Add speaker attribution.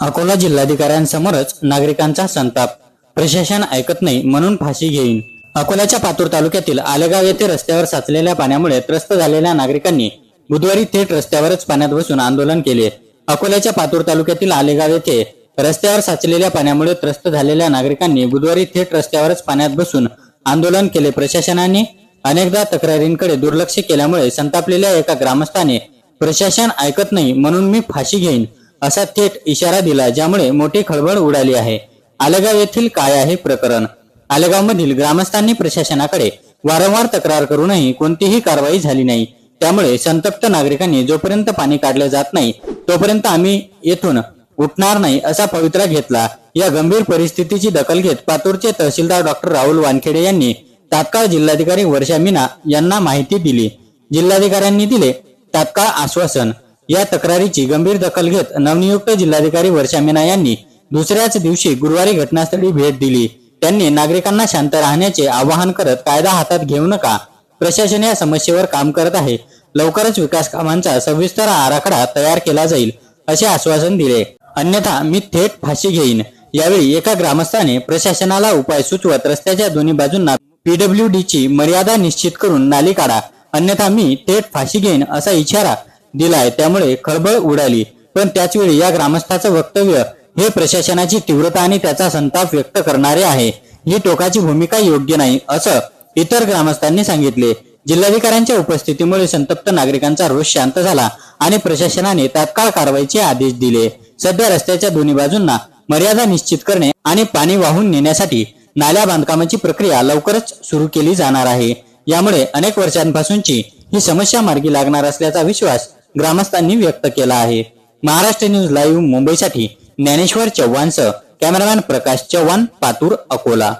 Speaker 1: अकोला जिल्हाधिकाऱ्यांसमोरच नागरिकांचा संताप. प्रशासन ऐकत नाही म्हणून फाशी घेईन. अकोल्याच्या पातूर तालुक्यातील आलेगाव येथे रस्त्यावर साचलेल्या पाण्यामुळे त्रस्त झालेल्या नागरिकांनी बुधवारी थेट रस्त्यावरच पाण्यात बसून आंदोलन केले. अकोल्याच्या पातूर तालुक्यातील आलेगाव येथे रस्त्यावर साचलेल्या पाण्यामुळे त्रस्त झालेल्या नागरिकांनी बुधवारी थेट रस्त्यावरच पाण्यात बसून आंदोलन केले. प्रशासनाने अनेकदा तक्रारींकडे दुर्लक्ष केल्यामुळे संतापलेल्या एका ग्रामस्थाने प्रशासन ऐकत नाही म्हणून मी फाशी घेईन. असा थेट इशारा दिला ज्यामुळे मोठी खळबळ उडाली आहे. आलेगाव येथील काय आहे प्रकरण? आलेगाव मधील ग्रामस्थांनी प्रशासनाकडे वारंवार तक्रार करूनही कोणतीही कारवाई झाली नाही. त्यामुळे संतप्त नागरिकांनी जोपर्यंत पाणी काढले जात नाही तोपर्यंत आम्ही येथून उठणार नाही असा पवित्रा घेतला. या गंभीर परिस्थितीची दखल घेत पातूरचे तहसीलदार डॉक्टर राहुल वानखेडे यांनी तात्काळ जिल्हाधिकारी वर्षा मीना यांना माहिती दिली. जिल्हाधिकाऱ्यांनी दिले तात्काळ आश्वासन. या तक्रारीची गंभीर दखल घेत नवनियुक्त जिल्हाधिकारी वर्षा मीना यांनी दुसऱ्याच दिवशी गुरुवारी घटनास्थळी भेट दिली. त्यांनी नागरिकांना शांत राहण्याचे आवाहन करत कायदा हातात घेऊ नका. प्रशासन या समस्येवर काम करत आहे. लवकरच विकास कामांचा सविस्तर आराखडा तयार केला जाईल असे आश्वासन दिले. अन्यथा मी थेट फाशी घेईन. यावेळी एका ग्रामस्थाने प्रशासनाला उपाय सुचवत रस्त्याच्या दोन्ही बाजूंना पीडब्ल्यू डी ची मर्यादा निश्चित करून नाली काढा. अन्यथा मी थेट फाशी घेईन असा इशारा दिलाय. त्यामुळे खळबळ उडाली. पण त्याचवेळी या ग्रामस्थाचं वक्तव्य हे प्रशासनाची तीव्रता आणि त्याचा संताप व्यक्त करणारे आहे. ही टोकाची भूमिका योग्य नाही असं इतर ग्रामस्थांनी सांगितले. जिल्हाधिकाऱ्यांच्या उपस्थितीमुळे संतप्त नागरिकांचा रोष शांत झाला आणि प्रशासनाने तात्काळ कारवाईचे आदेश दिले. सध्या रस्त्याच्या दोन्ही बाजूंना मर्यादा निश्चित करणे आणि पाणी वाहून नेण्यासाठी नाल्या बांधकामाची प्रक्रिया लवकरच सुरू केली जाणार आहे. यामुळे अनेक वर्षांपासूनची ही समस्या मार्गी लागणार असल्याचा विश्वास ग्रामस्थांनी व्यक्त केला आहे. महाराष्ट्र न्यूज लाईव्ह मुंबईसाठी ज्ञानेश्वर चव्हाणसह कॅमेरामॅन प्रकाश चव्हाण पातूर अकोला.